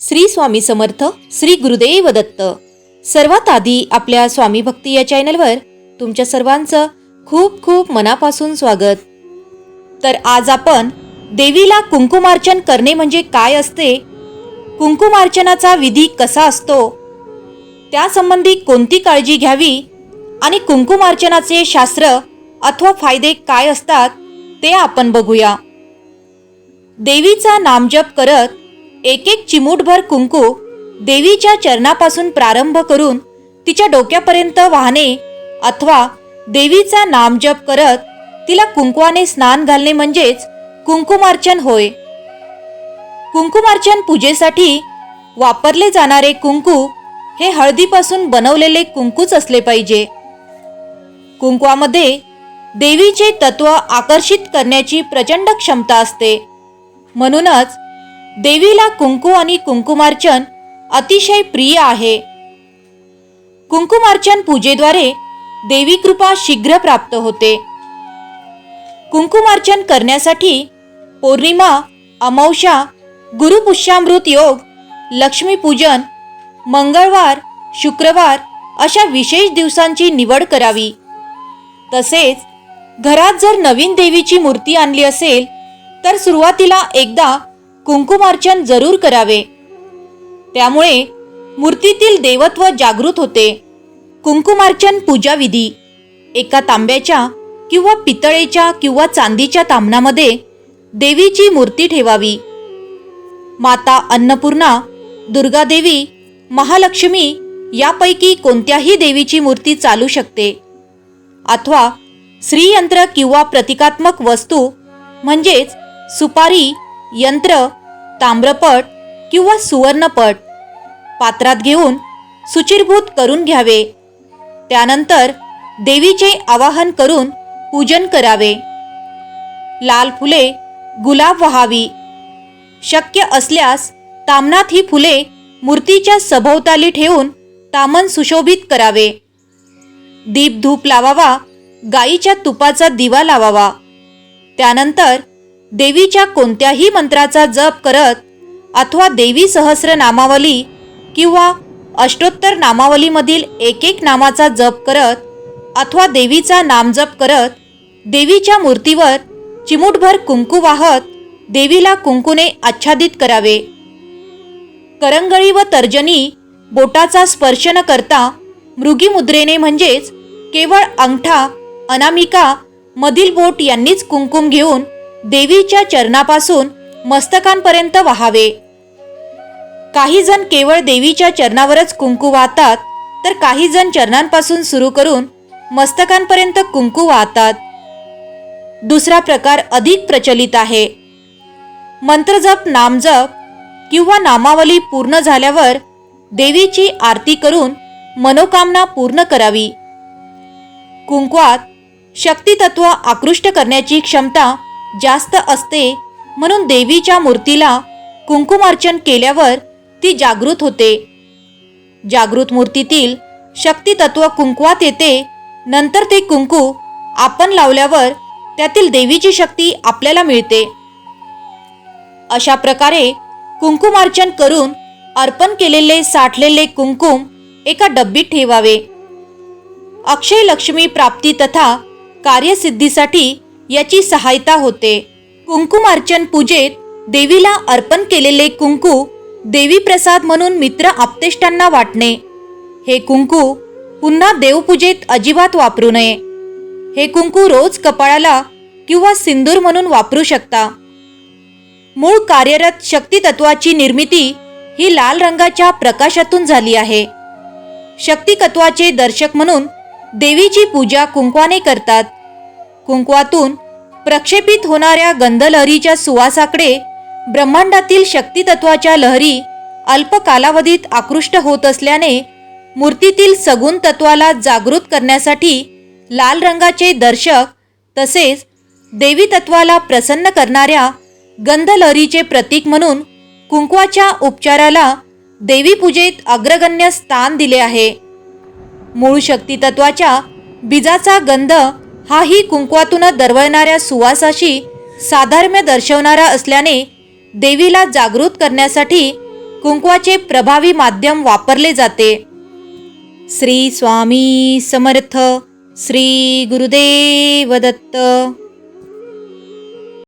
श्री स्वामी समर्थ श्री गुरुदेव दत्त. सर्वात आधी आपल्या स्वामी भक्ती या चॅनलवर तुमच्या सर्वांचं खूप खूप मनापासून स्वागत. तर आज आपण देवीला कुंकुमार्चन करणे म्हणजे काय असते? कुंकुमार्चनाचा विधी कसा असतो? त्यासंबंधी कोणती काळजी घ्यावी? आणि कुंकुमार्चनाचे शास्त्र अथवा फायदे काय असतात ते आपण बघूया. देवीचा नामजप करत एक एक चिमूटभर कुंकू देवीच्या चरणापासून प्रारंभ करून तिच्या डोक्यापर्यंत वाहणे अथवा देवीचा नामजप करत तिला कुंकुवाने स्नान घालणे म्हणजेच कुंकुमार्चन होय. कुंकुमार्चन पूजेसाठी वापरले जाणारे कुंकू हे हळदीपासून बनवलेले कुंकूच असले पाहिजे. कुंकवामध्ये देवीचे तत्व आकर्षित करण्याची प्रचंड क्षमता असते. म्हणूनच देवीला कुंकू आणि कुंकुमार्चन अतिशय प्रिय आहे. कुंकुमार्चन पूजेद्वारे देवी कृपा शीघ्र प्राप्त होते. कुंकुमार्चन करण्यासाठी पौर्णिमा अमावशा गुरुपुष्यामृत योग लक्ष्मीपूजन मंगळवार शुक्रवार अशा विशेष दिवसांची निवड करावी. तसेच घरात जर नवीन देवीची मूर्ती आणली असेल तर सुरुवातीला एकदा कुंकुमार्चन जरूर करावे. त्यामुळे मूर्तीतील देवत्व जागृत होते. कुंकुमार्चन पूजाविधी एका तांब्याच्या किंवा पितळेच्या किंवा चांदीच्या तामणामध्ये देवीची मूर्ती ठेवावी. माता अन्नपूर्णा दुर्गादेवी महालक्ष्मी यापैकी कोणत्याही देवीची मूर्ती चालू शकते. अथवा श्रीयंत्र किंवा प्रतिकात्मक वस्तू म्हणजेच सुपारी यंत्र ताम्रपट किंवा सुवर्णपट पात्रात घेऊन सुचिरभूत करून घ्यावे. त्यानंतर देवीचे आवाहन करून पूजन करावे. लाल फुले गुलाब व्हावी. शक्य असल्यास तामनात ही फुले मूर्तीच्या सभोवताली ठेवून तामन सुशोभित करावे. दीप धूप लावावा गाईच्या तुपाचा दिवा लावावा. त्यानंतर देवीच्या कोणत्याही मंत्राचा जप करत अथवा देवी सहस्र नामावली किंवा अष्टोत्तर नामावलीमधील एक एक नामाचा जप करत अथवा देवीचा नामजप करत देवीच्या मूर्तीवर चिमूटभर कुंकू वाहत देवीला कुंकूने आच्छादित करावे. करंगळी व तर्जनी बोटाचा स्पर्श न करता मृगी मुद्रेने म्हणजेच केवळ अंगठा अनामिका मधील बोट यांनीच कुंकुम घेऊन देवीच्या चरणापासून मस्तकांपर्यंत वाहावे. काही जण केवळ देवीच्या चरणावरच कुंकू वाहतात तर काही जण चरणांपासून सुरू करून मस्तकांपर्यंत कुंकू वाहतात. दुसरा प्रकार अधिक प्रचलित आहे. मंत्रजप नामजप किंवा नामावली पूर्ण झाल्यावर देवीची आरती करून मनोकामना पूर्ण करावी. कुंकवात शक्तितत्व आकृष्ट करण्याची क्षमता जास्त असते म्हणून देवीच्या मूर्तीला कुंकुमार्चन केल्यावर ती जागृत होते. जागृत मूर्तीतील शक्तितत्व कुंकवात येते. नंतर ते कुंकू आपण लावल्यावर त्यातील देवीची शक्ती आपल्याला मिळते. अशा प्रकारे कुंकुमार्चन करून अर्पण केलेले साठलेले कुंकुम एका डब्बीत ठेवावे. अक्षय लक्ष्मी प्राप्ती तथा कार्यसिद्धीसाठी याची सहायता होते. कुंकुमार्चन पूजेत देवीला अर्पण केलेले कुंकू देवी प्रसाद म्हणून मित्र आप्तेष्टांना वाटणे. हे कुंकू पुन्हा देवपूजेत अजिबात वापरू नये. हे कुंकू रोज कपाळाला किंवा सिंदूर म्हणून वापरू शकता. मूळ कार्यरत शक्तितत्वाची निर्मिती ही लाल रंगाच्या प्रकाशातून झाली आहे. शक्तिकत्वाचे दर्शक म्हणून देवीची पूजा कुंकवाने करतात. कुंकवातून प्रक्षेपित होणाऱ्या गंधलहरीच्या सुवासाकडे ब्रह्मांडातील शक्तितत्वाच्या लहरी अल्प कालावधीत आकृष्ट होत असल्याने मूर्तीतील सगुण तत्वाला जागृत करण्यासाठी लाल रंगाचे दर्शक तसेच देवी तत्वाला प्रसन्न करणाऱ्या गंधलहरीचे प्रतीक म्हणून कुंकवाच्या उपचाराला देवीपूजेत अग्रगण्य स्थान दिले आहे. मूळ शक्तितत्वाच्या बीजाचा गंध हाही कुंकवातून दरवळणाऱ्या सुवासाशी साधर्म्य दर्शवणारा असल्याने देवीला जागृत करण्यासाठी कुंकवाचे प्रभावी माध्यम वापरले जाते. श्री स्वामी समर्थ श्री गुरुदेव दत्त.